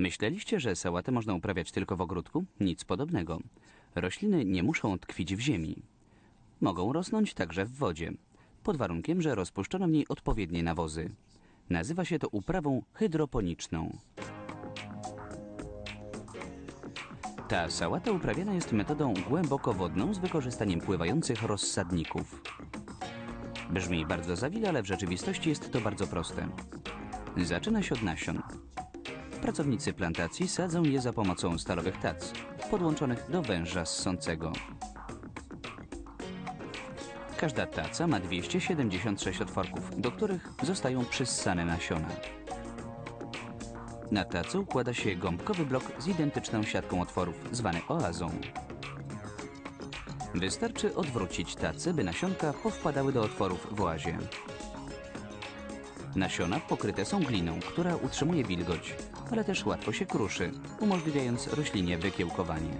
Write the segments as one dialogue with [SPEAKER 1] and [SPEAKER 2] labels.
[SPEAKER 1] Myśleliście, że sałatę można uprawiać tylko w ogródku? Nic podobnego. Rośliny nie muszą tkwić w ziemi. Mogą rosnąć także w wodzie, pod warunkiem, że rozpuszczono w niej odpowiednie nawozy. Nazywa się to uprawą hydroponiczną. Ta sałata uprawiana jest metodą głębokowodną z wykorzystaniem pływających rozsadników. Brzmi bardzo zawile, ale w rzeczywistości jest to bardzo proste. Zaczyna się od nasion. Pracownicy plantacji sadzą je za pomocą stalowych tac, podłączonych do węża ssącego. Każda taca ma 276 otworków, do których zostają przyssane nasiona. Na tacy układa się gąbkowy blok z identyczną siatką otworów, zwany oazą. Wystarczy odwrócić tacę, by nasionka powpadały do otworów w oazie. Nasiona pokryte są gliną, która utrzymuje wilgoć, ale też łatwo się kruszy, umożliwiając roślinie wykiełkowanie.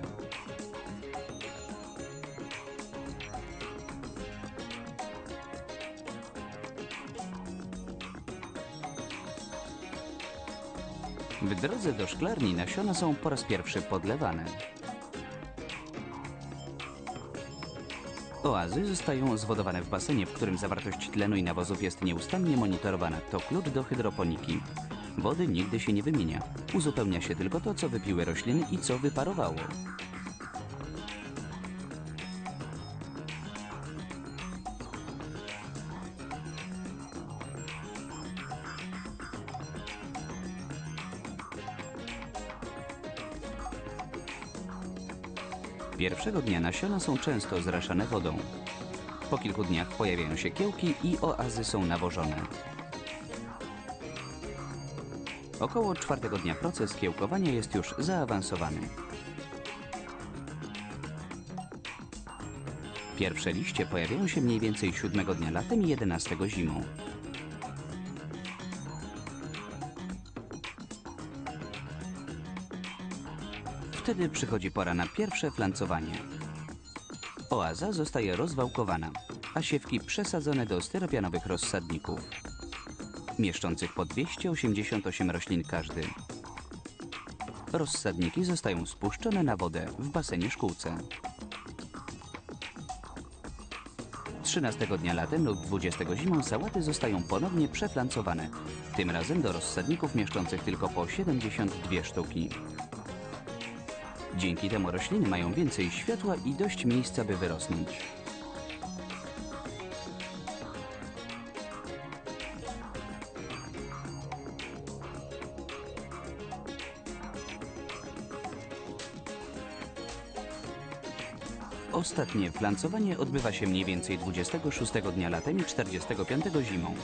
[SPEAKER 1] W drodze do szklarni nasiona są po raz pierwszy podlewane. Oazy zostają zwodowane w basenie, w którym zawartość tlenu i nawozów jest nieustannie monitorowana. To klucz do hydroponiki. Wody nigdy się nie wymienia. Uzupełnia się tylko to, co wypiły rośliny i co wyparowało. Pierwszego dnia nasiona są często zraszane wodą. Po kilku dniach pojawiają się kiełki i oazy są nawożone. Około czwartego dnia proces kiełkowania jest już zaawansowany. Pierwsze liście pojawiają się mniej więcej siódmego dnia latem i jedenastego zimą. Wtedy przychodzi pora na pierwsze flancowanie. Oaza zostaje rozwałkowana, a siewki przesadzone do styropianowych rozsadników, mieszczących po 288 roślin każdy. Rozsadniki zostają spuszczone na wodę w basenie szkółce. 13 dnia latem lub 20 zimą sałaty zostają ponownie przeflancowane, tym razem do rozsadników mieszczących tylko po 72 sztuki. Dzięki temu rośliny mają więcej światła i dość miejsca, by wyrosnąć. Ostatnie flancowanie odbywa się mniej więcej 26 dnia latem i 45 zimą.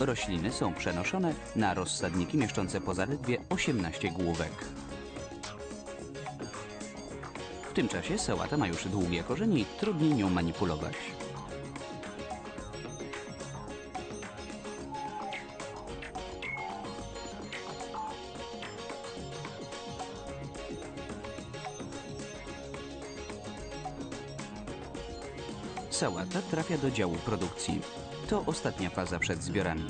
[SPEAKER 1] Rośliny są przenoszone na rozsadniki mieszczące po zaledwie 18 główek. W tym czasie sałata ma już długie korzenie i trudniej nią manipulować. Sałata trafia do działu produkcji. To ostatnia faza przed zbiorami.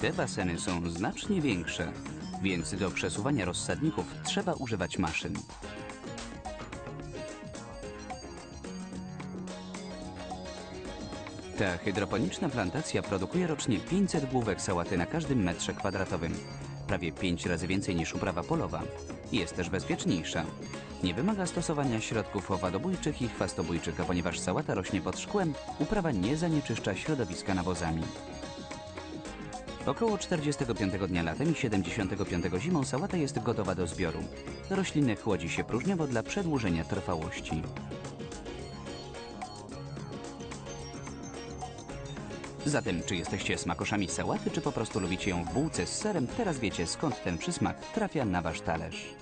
[SPEAKER 1] Te baseny są znacznie większe, więc do przesuwania rozsadników trzeba używać maszyn. Ta hydroponiczna plantacja produkuje rocznie 500 główek sałaty na każdym metrze kwadratowym. Prawie 5 razy więcej niż uprawa polowa. Jest też bezpieczniejsza. Nie wymaga stosowania środków owadobójczych i chwastobójczych, a ponieważ sałata rośnie pod szkłem, uprawa nie zanieczyszcza środowiska nawozami. Około 45 dnia latem i 75 zimą sałata jest gotowa do zbioru. Rośliny chłodzi się próżniowo dla przedłużenia trwałości. Zatem, czy jesteście smakoszami sałaty, czy po prostu lubicie ją w bułce z serem, teraz wiecie skąd ten przysmak trafia na wasz talerz.